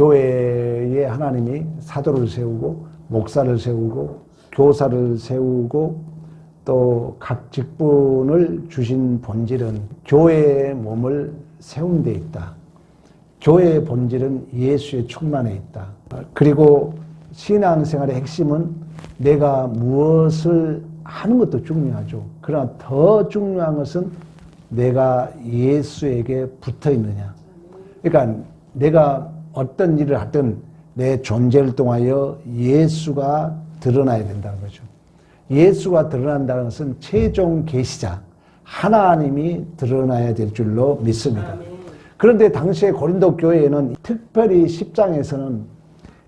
교회에 하나님이 사도를 세우고 목사를 세우고 교사를 세우고 또 각 직분을 주신 본질은 교회의 몸을 세운 데 있다. 교회의 본질은 예수의 충만에 있다. 그리고 신앙생활의 핵심은 내가 무엇을 하는 것도 중요하죠. 그러나 더 중요한 것은 내가 예수에게 붙어 있느냐. 그러니까 내가 어떤 일을 하든 내 존재를 통하여 예수가 드러나야 된다는 거죠. 예수가 드러난다는 것은 최종 계시자 하나님이 드러나야 될 줄로 믿습니다. 그런데 당시에 고린도 교회에는 특별히 10장에서는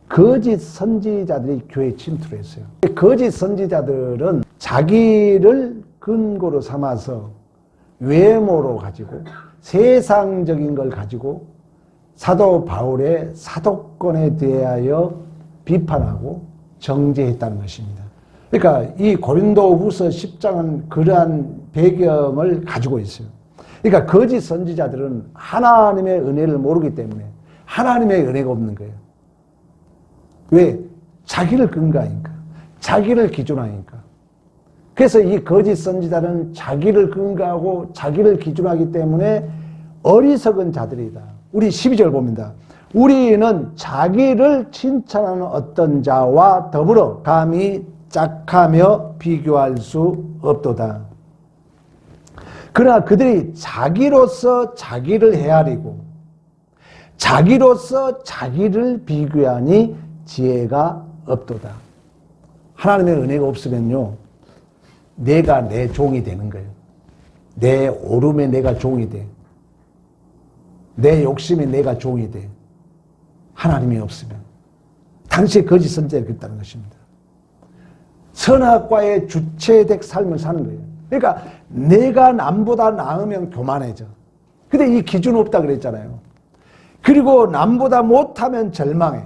거짓 선지자들이 교회에 침투를 했어요. 거짓 선지자들은 자기를 근거로 삼아서 외모로 가지고 세상적인 걸 가지고 사도 바울의 사도권에 대하여 비판하고 정죄했다는 것입니다. 그러니까 이 고린도 후서 10장은 그러한 배경을 가지고 있어요. 그러니까 거짓 선지자들은 하나님의 은혜를 모르기 때문에 하나님의 은혜가 없는 거예요. 왜? 자기를 근거하니까. 자기를 기준하니까. 그래서 이 거짓 선지자는 자기를 근거하고 자기를 기준하기 때문에 어리석은 자들이다. 우리 12절 봅니다. 우리는 자기를 칭찬하는 어떤 자와 더불어 감히 짝하며 비교할 수 없도다. 그러나 그들이 자기로서 자기를 헤아리고 자기로서 자기를 비교하니 지혜가 없도다. 하나님의 은혜가 없으면요, 내가 내 종이 되는 거예요. 내 오름에 내가 종이 돼. 내 욕심에 내가 종이 돼. 하나님이 없으면. 당시에 거짓 선제가 있다는 것입니다. 선악과의 주체적 삶을 사는 거예요. 그러니까 내가 남보다 나으면 교만해져. 근데 이 기준 없다 그랬잖아요. 그리고 남보다 못하면 절망해.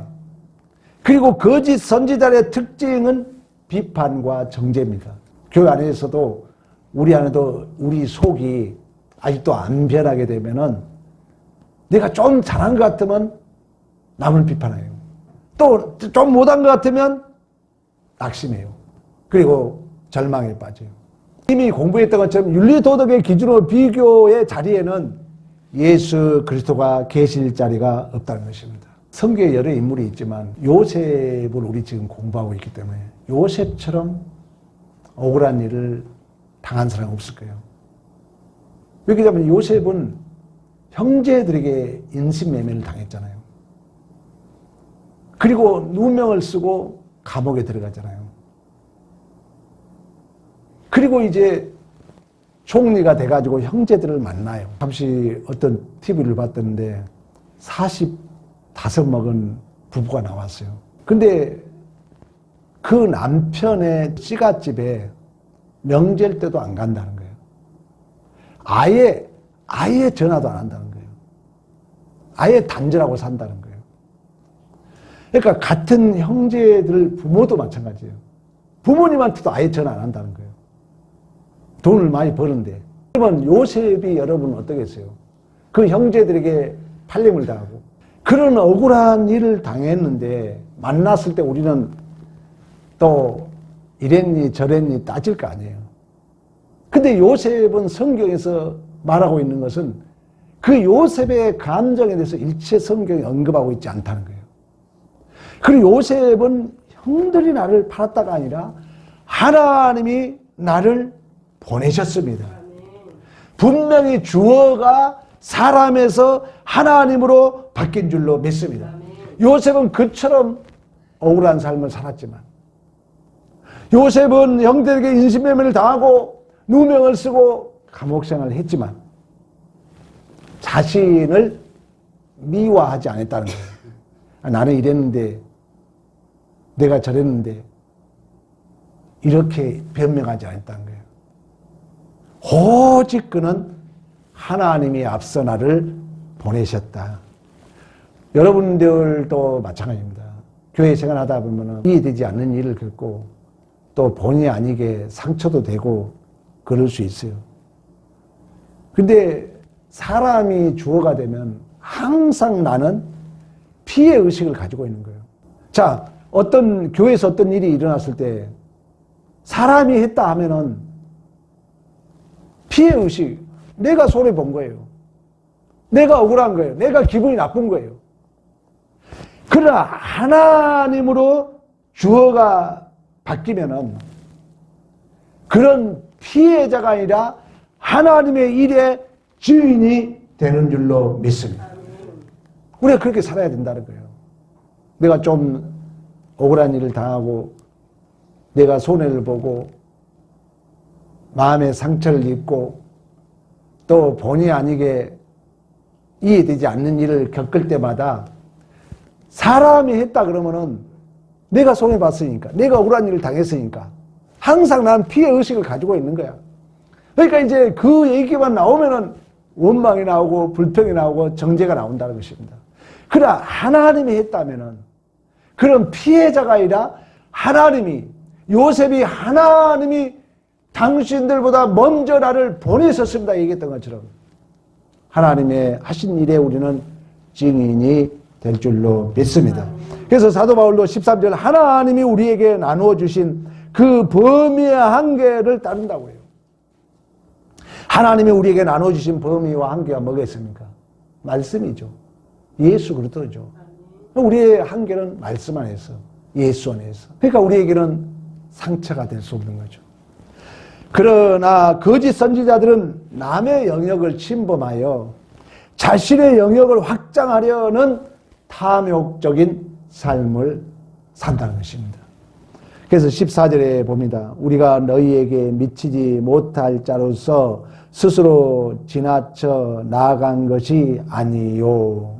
그리고 거짓 선지자의 특징은 비판과 정죄입니다. 교회 안에서도 우리 안에도 우리 속이 아직도 안 변하게 되면은 내가 좀 잘한 것 같으면 남을 비판해요. 또 좀 못한 것 같으면 낙심해요. 그리고 절망에 빠져요. 이미 공부했던 것처럼 윤리도덕의 기준으로 비교의 자리에는 예수 그리스도가 계실 자리가 없다는 것입니다. 성경에 여러 인물이 있지만 요셉을 우리 지금 공부하고 있기 때문에 요셉처럼 억울한 일을 당한 사람이 없을 거예요. 왜냐하면 요셉은 형제들에게 인신매매를 당했잖아요. 그리고 누명을 쓰고 감옥에 들어가잖아요. 그리고 이제 총리가 돼가지고 형제들을 만나요. 잠시 어떤 TV를 봤던데 45 먹은 부부가 나왔어요. 근데 그 남편의 찌갓집에 명절 때도 안 간다는 거예요. 아예, 아예 전화도 안 한다는 거예요. 아예 단절하고 산다는 거예요. 그러니까 같은 형제들 부모도 마찬가지예요. 부모님한테도 아예 전화 안 한다는 거예요. 돈을 많이 버는데. 그러면 요셉이 여러분 어떻겠어요? 그 형제들에게 팔림을 당하고 그런 억울한 일을 당했는데 만났을 때 우리는 또 이랬니 저랬니 따질 거 아니에요. 근데 요셉은 성경에서 말하고 있는 것은 그 요셉의 감정에 대해서 일체 성경이 언급하고 있지 않다는 거예요. 그리고 요셉은 형들이 나를 팔았다가 아니라 하나님이 나를 보내셨습니다. 분명히 주어가 사람에서 하나님으로 바뀐 줄로 믿습니다. 요셉은 그처럼 억울한 삶을 살았지만 요셉은 형들에게 인신매매를 당하고 누명을 쓰고 감옥 생활을 했지만 자신을 미화하지 않았다는 거예요. 아, 나는 이랬는데 내가 저랬는데 이렇게 변명하지 않았다는 거예요. 오직 그는 하나님이 앞서 나를 보내셨다. 여러분들도 마찬가지입니다. 교회 생활하다 보면 이해되지 않는 일을 겪고 또 본의 아니게 상처도 되고 그럴 수 있어요. 근데 사람이 주어가 되면 항상 나는 피해 의식을 가지고 있는 거예요. 자, 어떤 교회에서 어떤 일이 일어났을 때 사람이 했다 하면은 피해 의식, 내가 손해 본 거예요. 내가 억울한 거예요. 내가 기분이 나쁜 거예요. 그러나 하나님으로 주어가 바뀌면은 그런 피해자가 아니라 하나님의 일의 주인이 되는 줄로 믿습니다. 우리가 그렇게 살아야 된다는 거예요. 내가 좀 억울한 일을 당하고 내가 손해를 보고 마음의 상처를 입고 또 본의 아니게 이해되지 않는 일을 겪을 때마다 사람이 했다 그러면은 내가 손해 봤으니까 내가 억울한 일을 당했으니까 항상 난 피해 의식을 가지고 있는 거야. 그러니까 이제 그 얘기만 나오면은 원망이 나오고 불평이 나오고 정죄가 나온다는 것입니다. 그러나 하나님이 했다면은 그런 피해자가 아니라 하나님이 요셉이 하나님이 당신들보다 먼저 나를 보내셨습니다 얘기했던 것처럼 하나님의 하신 일에 우리는 증인이 될 줄로 믿습니다. 그래서 사도 바울도 13절 하나님이 우리에게 나누어 주신 그 범위의 한계를 따른다고 해요. 하나님이 우리에게 나누어 주신 범위와 한계가 뭐겠습니까? 말씀이죠. 예수 그리스도죠. 우리의 한계는 말씀 안에서 예수 안에서. 그러니까 우리에게는 상처가 될 수 없는 거죠. 그러나 거짓 선지자들은 남의 영역을 침범하여 자신의 영역을 확장하려는 탐욕적인 삶을 산다는 것입니다. 그래서 14절에 봅니다. 우리가 너희에게 미치지 못할 자로서 스스로 지나쳐 나아간 것이 아니요.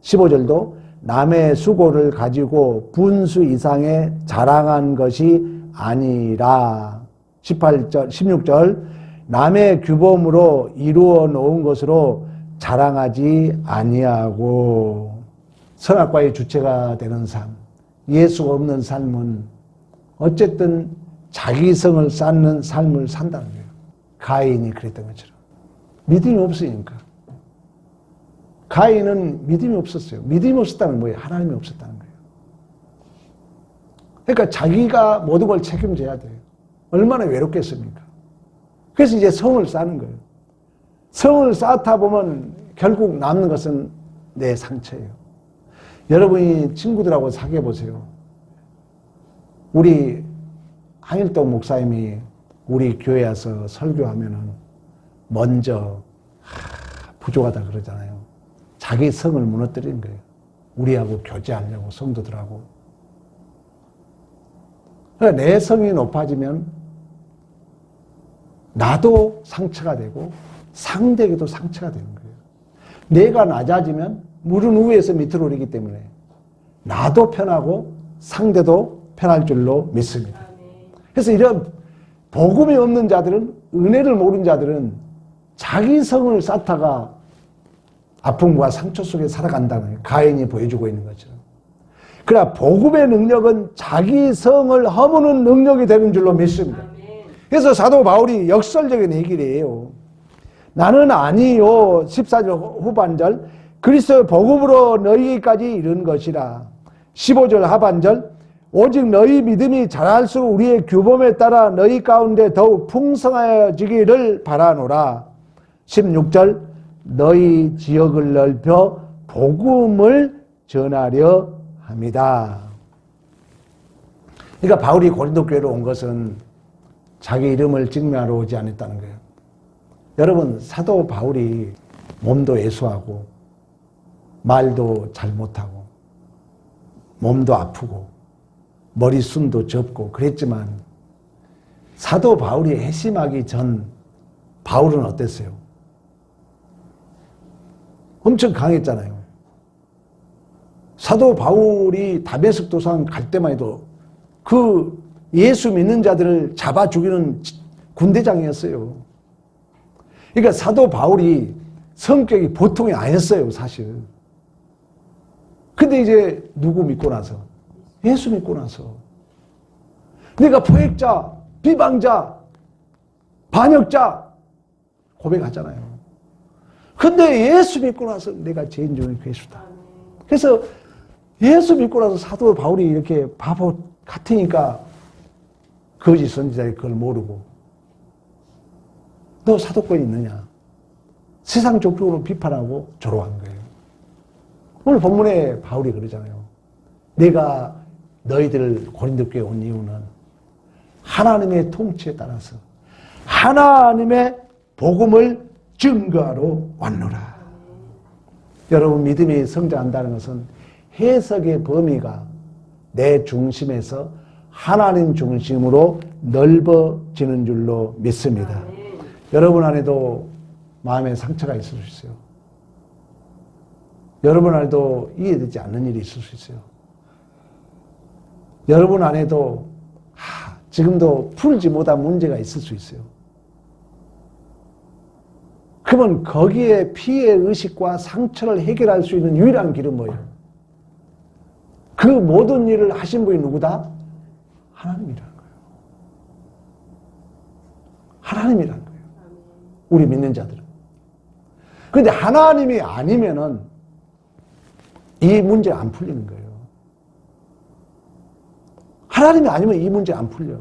15절도 남의 수고를 가지고 분수 이상의 자랑한 것이 아니라 18절, 16절 남의 규범으로 이루어 놓은 것으로 자랑하지 아니하고 선악과의 주체가 되는 삶, 예수가 없는 삶은 어쨌든 자기성을 쌓는 삶을 산다는 거예요. 가인이 그랬던 것처럼. 믿음이 없으니까. 가인은 믿음이 없었어요. 믿음이 없었다는 뭐예요? 하나님이 없었다는 거예요. 그러니까 자기가 모든 걸 책임져야 돼요. 얼마나 외롭겠습니까? 그래서 이제 성을 쌓는 거예요. 성을 쌓다 보면 결국 남는 것은 내 상처예요. 여러분이 친구들하고 사귀어 보세요. 우리 한일동 목사님이 우리 교회 와서 설교하면은 먼저 하, 부족하다 그러잖아요. 자기 성을 무너뜨리는 거예요. 우리하고 교제하려고 성도들하고. 그러니까 내 성이 높아지면 나도 상처가 되고 상대에게도 상처가 되는 거예요. 내가 낮아지면 물은 위에서 밑으로 오르기 때문에 나도 편하고 상대도 편할 줄로 믿습니다. 그래서 이런 복음이 없는 자들은 은혜를 모르는 자들은 자기 성을 쌓다가 아픔과 상처 속에 살아간다는 가인이 보여주고 있는 것처럼. 그러나 복음의 능력은 자기 성을 허무는 능력이 되는 줄로 믿습니다. 그래서 사도 바울이 역설적인 얘기를 해요. 나는 아니요. 14절 후반절. 그리스도의 복음으로 너희까지 이른 것이라. 15절 하반절. 오직 너희 믿음이 자랄수록 우리의 규범에 따라 너희 가운데 더욱 풍성해지기를 바라노라. 16절. 너희 지역을 넓혀 복음을 전하려 합니다. 그러니까 바울이 고린도 교회로 온 것은 자기 이름을 증명하러 오지 않았다는 거예요. 여러분, 사도 바울이 몸도 애수하고, 말도 잘 못하고, 몸도 아프고, 머리숱도 접고, 그랬지만, 사도 바울이 회심하기 전 바울은 어땠어요? 엄청 강했잖아요. 사도 바울이 다메섹 도상 갈 때만 해도 그 예수 믿는 자들을 잡아 죽이는 군대장이었어요. 그러니까 사도 바울이 성격이 보통이 아니었어요, 사실. 근데 이제 누구 믿고 나서? 예수 믿고 나서. 내가 포획자, 비방자, 반역자 고백하잖아요. 근데 예수 믿고 나서 내가 죄인 중에 괴수다. 그래서 예수 믿고 나서 사도 바울이 이렇게 바보 같으니까 거짓 선지자의 그걸 모르고 너 사도권이 있느냐? 세상적으로 비판하고 조롱한 거예요. 오늘 본문에 바울이 그러잖아요. 내가 너희들 고린도교에 온 이유는 하나님의 통치에 따라서 하나님의 복음을 증거하러 왔노라. 여러분 믿음이 성장한다는 것은 해석의 범위가 내 중심에서 하나님 중심으로 넓어지는 줄로 믿습니다. 여러분 안에도 마음에 상처가 있을 수 있어요. 여러분 안에도 이해되지 않는 일이 있을 수 있어요. 여러분 안에도 하, 지금도 풀지 못한 문제가 있을 수 있어요. 그러면 거기에 피해 의식과 상처를 해결할 수 있는 유일한 길은 뭐예요? 그 모든 일을 하신 분이 누구다? 하나님이라는 거예요. 하나님이라는 거예요. 우리 믿는 자들은. 그런데 하나님이 아니면은 이 문제 안 풀리는 거예요. 하나님이 아니면 이 문제 안 풀려.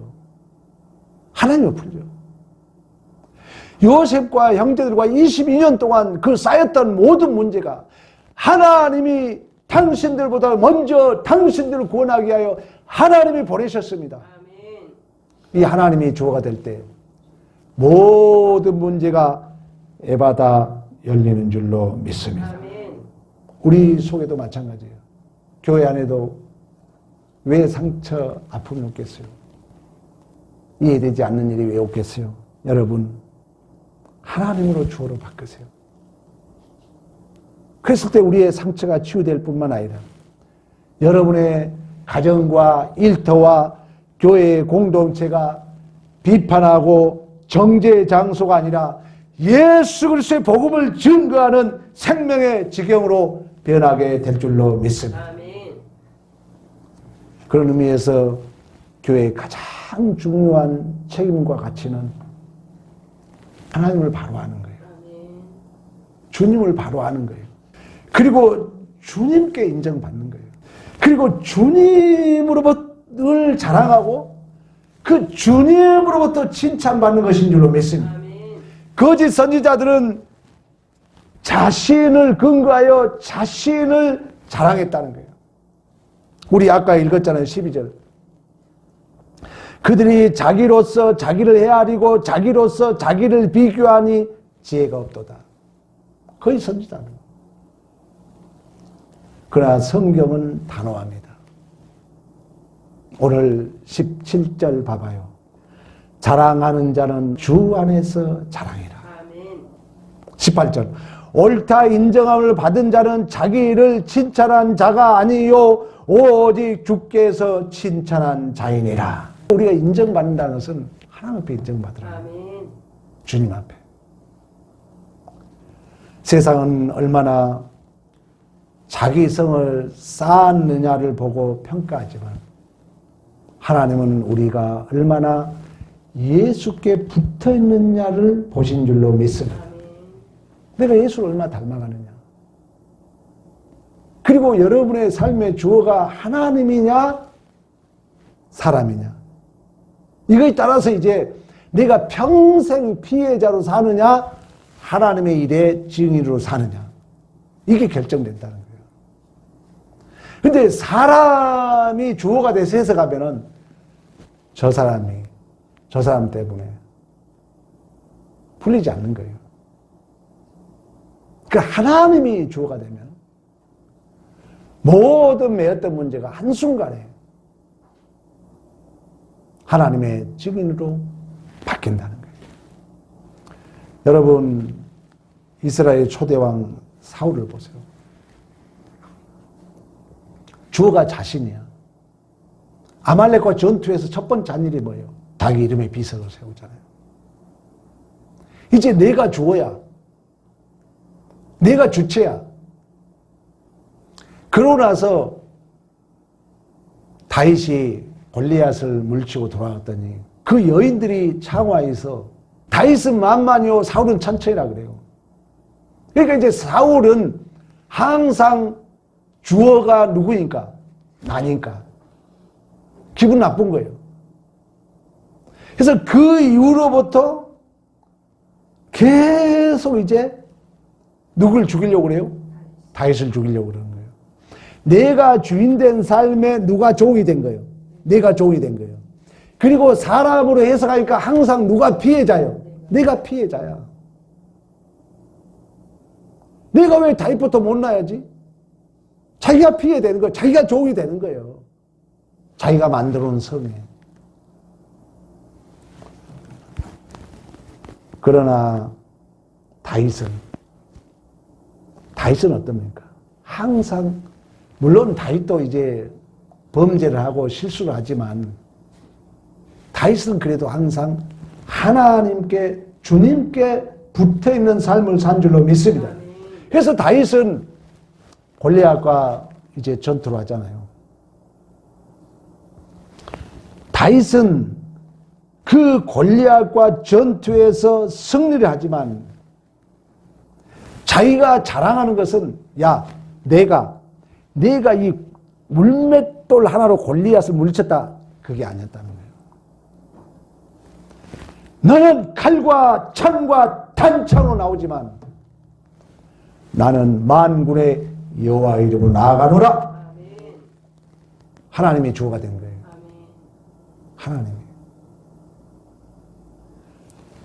하나님은 풀려. 요셉과 형제들과 22년 동안 그 쌓였던 모든 문제가 하나님이 당신들보다 먼저 당신들을 구원하기 위하여 하나님이 보내셨습니다. 이 하나님이 주어가 될 때 모든 문제가 에바다 열리는 줄로 믿습니다. 우리 속에도 마찬가지예요. 교회 안에도 왜 상처, 아픔이 없겠어요? 이해되지 않는 일이 왜 없겠어요? 여러분, 하나님으로 주어로 바꾸세요. 그랬을 때 우리의 상처가 치유될 뿐만 아니라 여러분의 가정과 일터와 교회의 공동체가 비판하고 정죄의 장소가 아니라 예수 그리스도의 복음을 증거하는 생명의 지경으로 변하게 될 줄로 믿습니다. 그런 의미에서 교회의 가장 중요한 책임과 가치는 하나님을 바로 아는 거예요. 아멘. 주님을 바로 아는 거예요. 그리고 주님께 인정받는 거예요. 그리고 주님으로부터 늘 자랑하고 그 주님으로부터 칭찬받는 것인 줄로 믿습니다. 거짓 선지자들은 자신을 근거하여 자신을 자랑했다는 거예요. 우리 아까 읽었잖아요. 12절. 그들이 자기로서 자기를 헤아리고 자기로서 자기를 비교하니 지혜가 없도다. 거의 선지자는. 그러나 성경은 단호합니다. 오늘 17절 봐봐요. 자랑하는 자는 주 안에서 자랑해라. 아멘. 18절. 옳다 인정함을 받은 자는 자기 일을 칭찬한 자가 아니요 오직 주께서 칭찬한 자이니라. 우리가 인정받는다는 것은 하나님 앞에 인정받으라. 아멘. 주님 앞에. 세상은 얼마나 자기 성을 쌓았느냐를 보고 평가하지만 하나님은 우리가 얼마나 예수께 붙어 있느냐를 보신 줄로 믿습니다. 내가 예수를 얼마나 닮아가느냐. 그리고 여러분의 삶의 주어가 하나님이냐, 사람이냐. 이거에 따라서 이제 내가 평생 피해자로 사느냐, 하나님의 일에 증인으로 사느냐. 이게 결정된다는 거예요. 근데 사람이 주어가 돼서 해석하면은 저 사람이, 저 사람 때문에 풀리지 않는 거예요. 그 하나님이 주어가 되면 모든 매였던 문제가 한순간에 하나님의 증인으로 바뀐다는 거예요. 여러분, 이스라엘 초대왕 사울을 보세요. 주어가 자신이야. 아말렉과 전투에서 첫 번째 한 일이 뭐예요? 자기 이름의 비석을 세우잖아요. 이제 내가 주어야. 내가 주체야. 그러고 나서 다윗이 골리앗을 물치고 돌아왔더니 그 여인들이 창화에서 다윗은 만만이요 사울은 천천히라 그래요. 그러니까 이제 사울은 항상 주어가 누구니까? 나니까. 기분 나쁜 거예요. 그래서 그 이후로부터 계속 이제 누굴 죽이려고 그래요? 다윗을 죽이려고 그러는. 내가 주인된 삶에 누가 종이 된 거예요. 내가 종이 된 거예요. 그리고 사람으로 해석하니까 항상 누가 피해자예요? 내가 피해자야. 내가 왜 다윗부터 못 나야지? 자기가 피해 되는 거예요. 자기가 종이 되는 거예요. 자기가 만들어 놓은 성에. 그러나 다윗은 다윗은 어떻습니까? 항상 물론 다윗도 이제 범죄를 하고 실수를 하지만 다윗은 그래도 항상 하나님께 주님께 붙어 있는 삶을 산 줄로 믿습니다. 그래서 다윗은 골리앗과 이제 전투를 하잖아요. 다윗은 그 골리앗과 전투에서 승리를 하지만 자기가 자랑하는 것은 야 내가 내가 이 물맷돌 하나로 골리앗을 물리쳤다 그게 아니었다는 거예요. 너는 칼과 창과 단창으로 나오지만 나는 만군의 여호와 이름으로 나아가노라. 하나님의 주어가 된 거예요. 하나님이.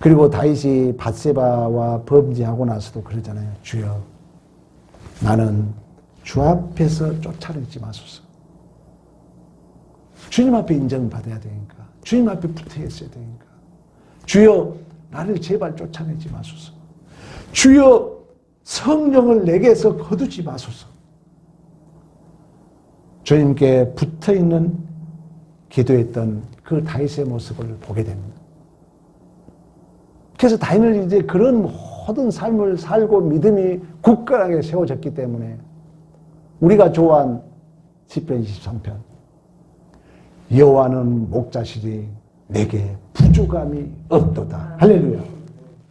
그리고 다윗이 바세바와 범죄하고 나서도 그러잖아요. 주여, 나는 주 앞에서 쫓아내지 마소서. 주님 앞에 인정받아야 되니까. 주님 앞에 붙어 있어야 되니까. 주여, 나를 제발 쫓아내지 마소서. 주여, 성령을 내게서 거두지 마소서. 주님께 붙어 있는 기도했던 그 다윗의 모습을 보게 됩니다. 그래서 다윗은 이제 그런 모든 삶을 살고 믿음이 굳건하게 세워졌기 때문에 우리가 좋아한 10편 23편 여호와는 목자시지 내게 부족함이 없도다. 할렐루야.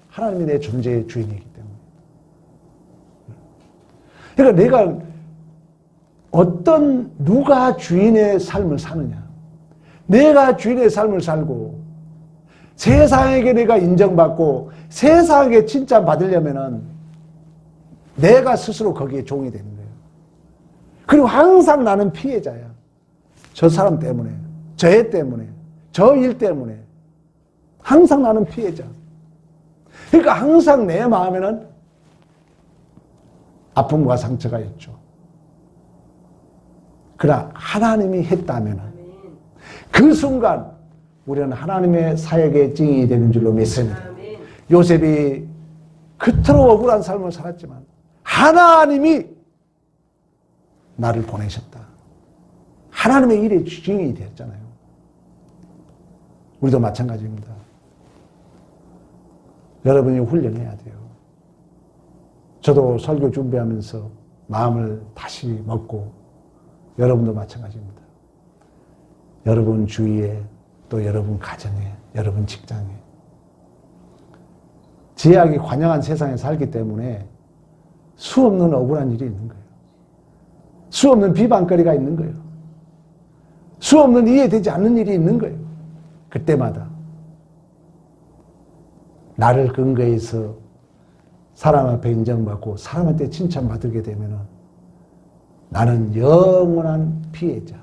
하나님이 내 존재의 주인이기 때문에. 그러니까 내가 어떤 누가 주인의 삶을 사느냐. 내가 주인의 삶을 살고 세상에게 내가 인정받고 세상에 칭찬받으려면은 내가 스스로 거기에 종이 거예요. 그리고 항상 나는 피해자야. 저 사람 때문에, 저 애 때문에, 저 일 때문에. 항상 나는 피해자. 그러니까 항상 내 마음에는 아픔과 상처가 있죠. 그러나 하나님이 했다면 그 순간 우리는 하나님의 사역의 증인이 되는 줄로 믿습니다. 요셉이 그토록 억울한 삶을 살았지만 하나님이 나를 보내셨다. 하나님의 일의 증인이 되었잖아요. 우리도 마찬가지입니다. 여러분이 훈련해야 돼요. 저도 설교 준비하면서 마음을 다시 먹고 여러분도 마찬가지입니다. 여러분 주위에 또 여러분 가정에 여러분 직장에 제약이 관영한 세상에 살기 때문에 수 없는 억울한 일이 있는 거예요. 수 없는 비방거리가 있는 거예요. 수 없는 이해되지 않는 일이 있는 거예요. 그때마다 나를 근거해서 사람 앞에 인정받고 사람한테 칭찬받게 되면 나는 영원한 피해자.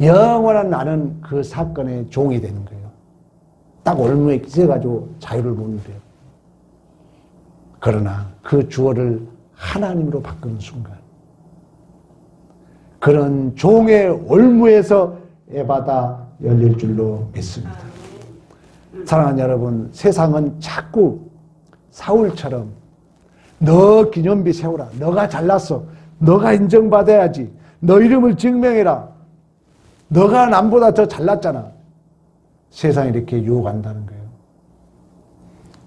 영원한 나는 그 사건의 종이 되는 거예요. 딱 올무에 기세가지고 자유를 못 돼요. 그러나 그 주어를 하나님으로 바꾸는 순간 그런 종의 올무에서 에바다 열릴 줄로 믿습니다. 사랑하는 여러분, 세상은 자꾸 사울처럼 너 기념비 세워라. 너가 잘났어. 너가 인정받아야지. 너 이름을 증명해라. 너가 남보다 더 잘났잖아. 세상이 이렇게 유혹한다는 거예요.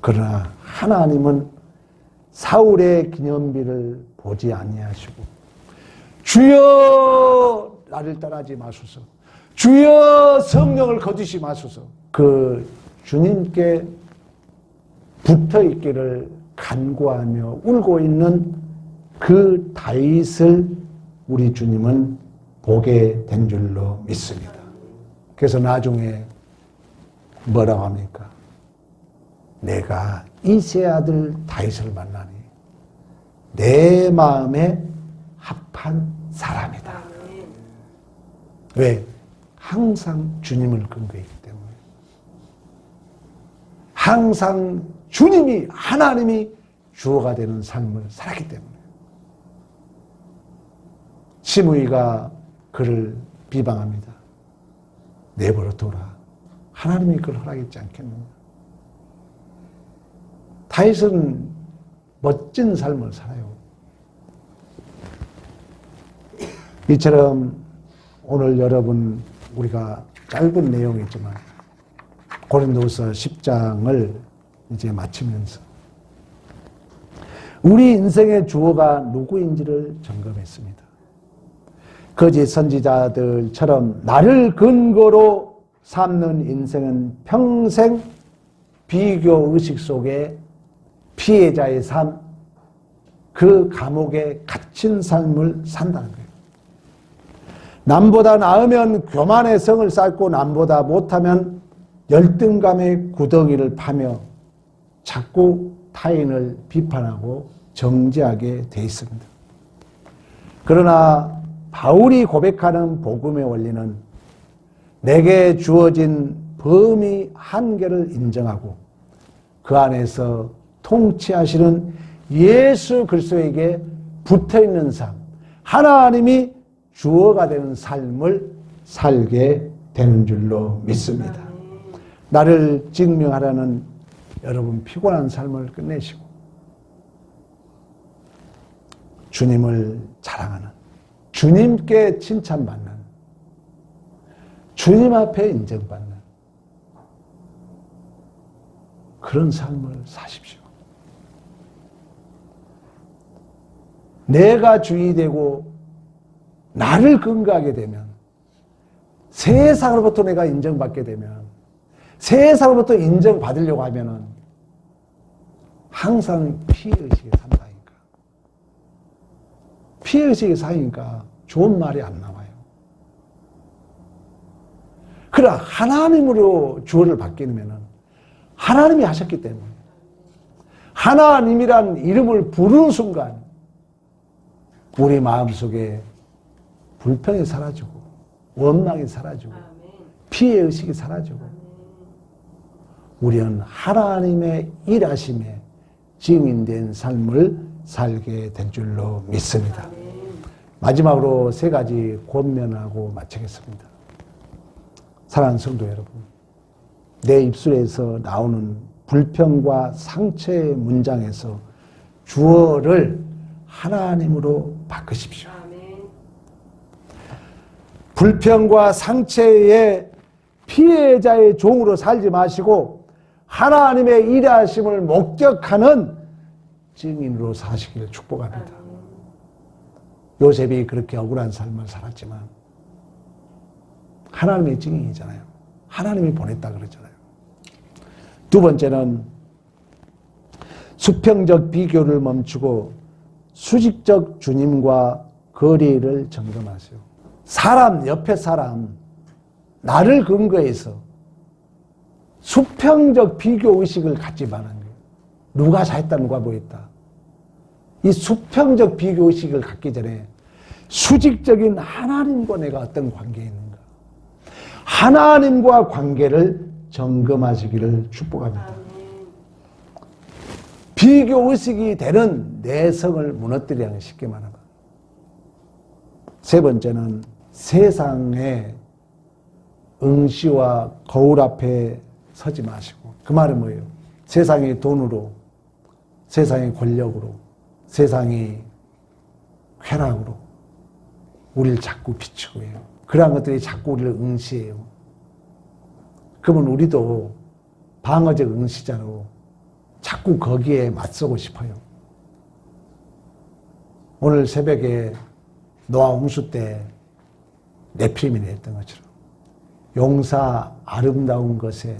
그러나 하나님은 사울의 기념비를 보지 아니하시고 주여 나를 떠나지 마소서. 주여 성령을 거두시 마소서. 그 주님께 붙어 있기를 간구하며 울고 있는 그 다윗을 우리 주님은 보게 된 줄로 믿습니다. 그래서 나중에 뭐라고 합니까? 내가 이세 아들 다윗을 만나니 내 마음에 합한 사람이다. 왜? 항상 주님을 근거했기 때문에. 항상 주님이, 하나님이 주어가 되는 삶을 살았기 때문에. 시므이가 그를 비방합니다. 내버려 둬라. 하나님이 그걸 허락했지 않겠느냐. 다윗은 멋진 삶을 살아요. 이처럼 오늘 여러분 우리가 짧은 내용이지만 고린도서 10장을 이제 마치면서 우리 인생의 주어가 누구인지를 점검했습니다. 거짓 선지자들처럼 나를 근거로 삼는 인생은 평생 비교 의식 속에 피해자의 삶, 그 감옥에 갇힌 삶을 산다는 거예요. 남보다 나으면 교만의 성을 쌓고 남보다 못하면 열등감의 구덩이를 파며 자꾸 타인을 비판하고 정죄하게 돼 있습니다. 그러나 바울이 고백하는 복음의 원리는 내게 주어진 범위 한계를 인정하고 그 안에서 통치하시는 예수 그리스도에게 붙어 있는 삶, 하나님이 주어가 되는 삶을 살게 되는 줄로 믿습니다. 나를 증명하라는 여러분 피곤한 삶을 끝내시고 주님을 자랑하는 주님께 칭찬받는 주님 앞에 인정받는 그런 삶을 사십시오. 내가 주인이 되고 나를 근거하게 되면 세상으로부터 내가 인정받게 되면 세상으로부터 인정받으려고 하면은 항상 피해의식에 산다니까. 피해의식에 사니까 좋은 말이 안 나와요. 그러나 하나님으로 주어를 바뀌면은 하나님이 하셨기 때문에 하나님이란 이름을 부르는 순간 우리 마음속에 불평이 사라지고 원망이 사라지고 피해 의식이 사라지고 우리는 하나님의 일하심에 증인된 삶을 살게 된 줄로 믿습니다. 마지막으로 세 가지 권면하고 마치겠습니다. 사랑하는 성도 여러분, 내 입술에서 나오는 불평과 상처의 문장에서 주어를 하나님으로 바꾸십시오. 불평과 상처의 피해자의 종으로 살지 마시고 하나님의 일하심을 목격하는 증인으로 사시기를 축복합니다. 요셉이 그렇게 억울한 삶을 살았지만 하나님의 증인이잖아요. 하나님이 보냈다 그러잖아요. 두 번째는 수평적 비교를 멈추고 수직적 주님과 거리를 점검하세요. 사람, 옆에 사람, 나를 근거해서 수평적 비교 의식을 갖지 말는 거예요. 누가 잘했다, 누가 뭐했다. 이 수평적 비교 의식을 갖기 전에 수직적인 하나님과 내가 어떤 관계에 있는가. 하나님과 관계를 점검하시기를 축복합니다. 비교 의식이 되는 내성을 무너뜨리는 쉽게 말하면. 세 번째는 세상의 응시와 거울 앞에 서지 마시고 그 말은 뭐예요? 세상의 돈으로 세상의 권력으로 세상의 쾌락으로 우리를 자꾸 비추고 해요. 그러한 것들이 자꾸 우리를 응시해요. 그러면 우리도 방어적 응시자로 자꾸 거기에 맞서고 싶어요. 오늘 새벽에 노아 홍수 때 네피림이 냈던 것처럼 용사 아름다운 것에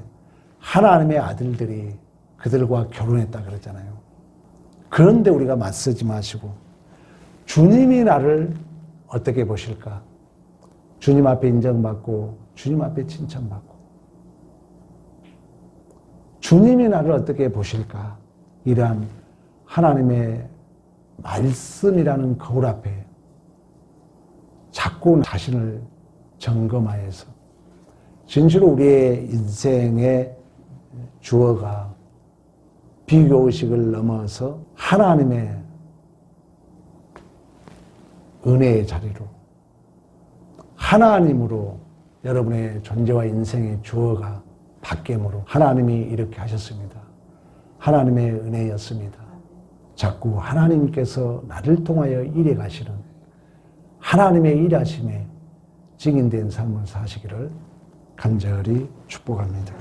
하나님의 아들들이 그들과 결혼했다 그러잖아요. 그런데 우리가 맞서지 마시고 주님이 나를 어떻게 보실까? 주님 앞에 인정받고 주님 앞에 칭찬받고 주님이 나를 어떻게 보실까? 이러한 하나님의 말씀이라는 거울 앞에 자꾸 자신을 점검하여서 진실로 우리의 인생의 주어가 비교의식을 넘어서 하나님의 은혜의 자리로 하나님으로 여러분의 존재와 인생의 주어가 바뀌므로 하나님이 이렇게 하셨습니다. 하나님의 은혜였습니다. 자꾸 하나님께서 나를 통하여 일해 가시는 하나님의 일하심에 증인된 삶을 사시기를 간절히 축복합니다.